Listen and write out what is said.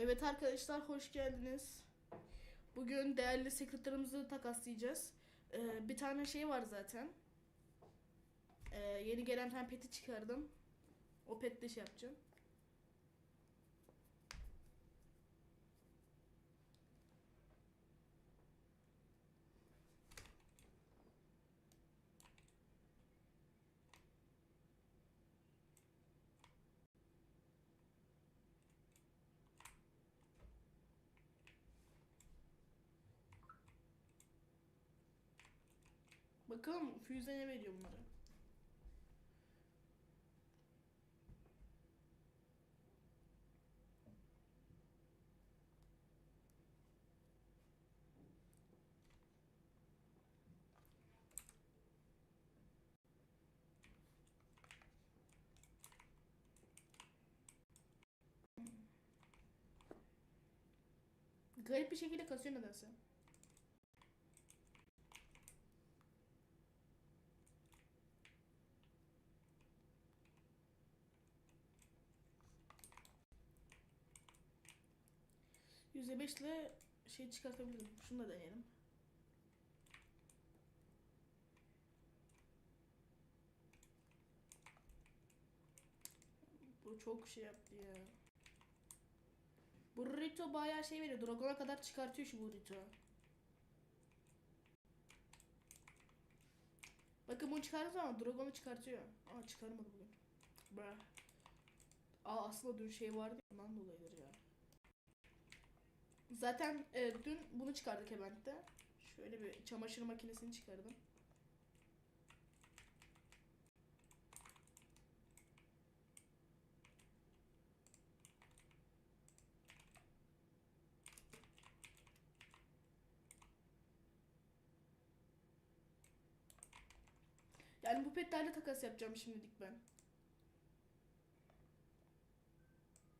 Evet arkadaşlar hoş geldiniz. Bugün değerli sekretlerimizi takaslayacağız. Ee, bir tane şey var zaten. Ee, yeni gelen tane peti çıkardım. O petle şey yapacağım. Bakalım Füze ne veriyor bunlara. Garip bir şekilde kasıyor nedense. %5 ile şey çıkartabilirim. Şunu da deneyelim. Bu çok şey yaptı ya. Burrito bayağı şey veriyor. Dragon'a kadar çıkartıyor şu burrito. Bakın bunu çıkardığı zaman Dragon'u çıkartıyor. Aa çıkarmadı bugün. Bra. Aa aslında dün şey vardı ondan dolayıdır ya. Zaten e, dün bunu çıkardık Event'te. Şöyle bir çamaşır makinesini çıkardım. Yani bu petlerle takas yapacağım şimdilik ben.